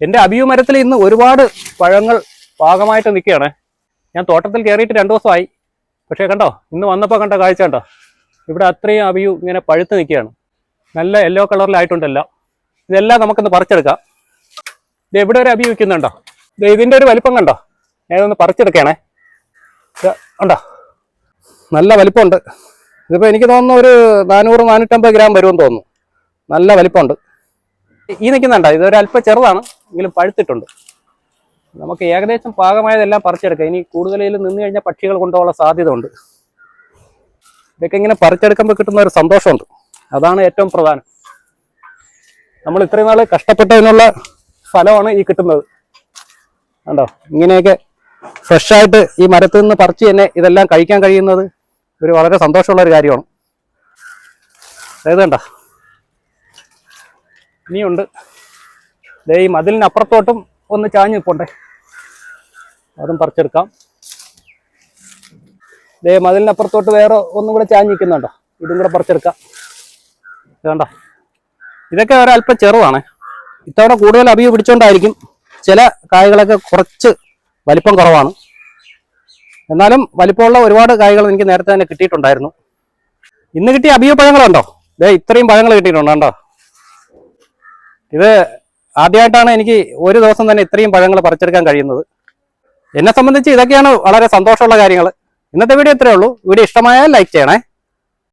എന്റെ അബിയു മരത്തിൽ ഇന്ന് ഒരുപാട് പഴങ്ങൾ പാകമായിട്ട് നിൽക്കുകയാണ്. ഞാൻ തോട്ടത്തിൽ കയറിയിട്ട് രണ്ട് ദിവസമായി. പക്ഷേ കണ്ടോ ഇന്ന് വന്നപ്പോൾ കണ്ട കാഴ്ച കണ്ടോ? ഇവിടെ അത്രയും അബിയു ഇങ്ങനെ പഴുത്ത് നിൽക്കുകയാണ്. നല്ല യെല്ലോ കളറിലായിട്ടുണ്ടല്ലോ ഇതെല്ലാം നമുക്കൊന്ന് പറിച്ചെടുക്കാം. ഇത് എവിടെ ഒരു അബിയു വയ്ക്കുന്നുണ്ടോ ഇത് ഇതിന്റെ ഒരു വലിപ്പം കണ്ടോ? ഞാനൊന്ന് പറിച്ചെടുക്കണേ. ഉണ്ടോ? നല്ല വലിപ്പമുണ്ട്. ഇതിപ്പോൾ എനിക്ക് തോന്നുന്നു ഒരു നാനൂറ് നാനൂറ്റമ്പത് ഗ്രാം വരുമെന്ന് തോന്നുന്നു. നല്ല വലിപ്പമുണ്ട്. ഈ നിൽക്കുന്നുണ്ടോ? ഇതൊരു അല്പം ചെറുതാണ്. എങ്കിലും പഴുത്തിട്ടുണ്ട്. നമുക്ക് ഏകദേശം പാകമായതെല്ലാം പറിച്ചെടുക്കാം. ഇനി കൂടുതലിൽ നിന്ന് കഴിഞ്ഞാൽ പക്ഷികൾ കൊണ്ടുപോകാനുള്ള സാധ്യത ഉണ്ട് ഇതൊക്കെ ഇങ്ങനെ പറിച്ചെടുക്കുമ്പോൾ കിട്ടുന്ന ഒരു സന്തോഷമുണ്ട്. അതാണ് ഏറ്റവും പ്രധാനം. നമ്മൾ ഇത്രയും നാൾ കഷ്ടപ്പെട്ടതിനുള്ള ഫലമാണ് ഈ കിട്ടുന്നത്. കണ്ടോ? ഇങ്ങനെയൊക്കെ ഫ്രഷായിട്ട് ഈ മരത്തിൽ നിന്ന് പറിച്ച് തന്നെ ഇതെല്ലാം കഴിക്കാൻ കഴിയുന്നത് ഒരു വളരെ സന്തോഷമുള്ള ഒരു കാര്യമാണ്. അതായത് കണ്ടോ? ഇനിയുണ്ട്. ദേ ഈ മതിലിനപ്പുറത്തോട്ടും ഒന്ന് ചാഞ്ഞ് പോണ്ടേ അതും പറിച്ചെടുക്കാം. ദേ മതിലിനപ്പുറത്തോട്ട് വേറെ ഒന്നും കൂടെ ചാഞ്ഞ് നിൽക്കുന്നുണ്ടോ? ഇതും കൂടെ പറിച്ചെടുക്കാം. വേണ്ട ഇതൊക്കെ ഒരല്പം ചെറുതാണ് ഇത്തവണ കൂടുതൽ അഭിയ പിടിച്ചോണ്ടായിരിക്കും ചില കായകളൊക്കെ കുറച്ച് വലിപ്പം കുറവാണ്. എന്നാലും വലിപ്പമുള്ള ഒരുപാട് കായകൾ എനിക്ക് നേരത്തെ തന്നെ കിട്ടിയിട്ടുണ്ടായിരുന്നു. ഇന്ന് കിട്ടിയ അഭിയ പഴങ്ങളുണ്ടോ? ദേ ഇത്രയും പഴങ്ങൾ കിട്ടിയിട്ടുണ്ട്? കണ്ടോ? ഇത് ആദ്യമായിട്ടാണ് എനിക്ക് ഒരു ദിവസം തന്നെ ഇത്രയും പഴങ്ങൾ പറിച്ചെടുക്കാൻ കഴിയുന്നത്. എന്നെ സംബന്ധിച്ച് ഇതൊക്കെയാണ് വളരെ സന്തോഷമുള്ള കാര്യങ്ങൾ. ഇന്നത്തെ വീഡിയോ ഇത്രയേ ഉള്ളൂ. വീഡിയോ ഇഷ്ടമായാൽ ലൈക്ക് ചെയ്യണേ.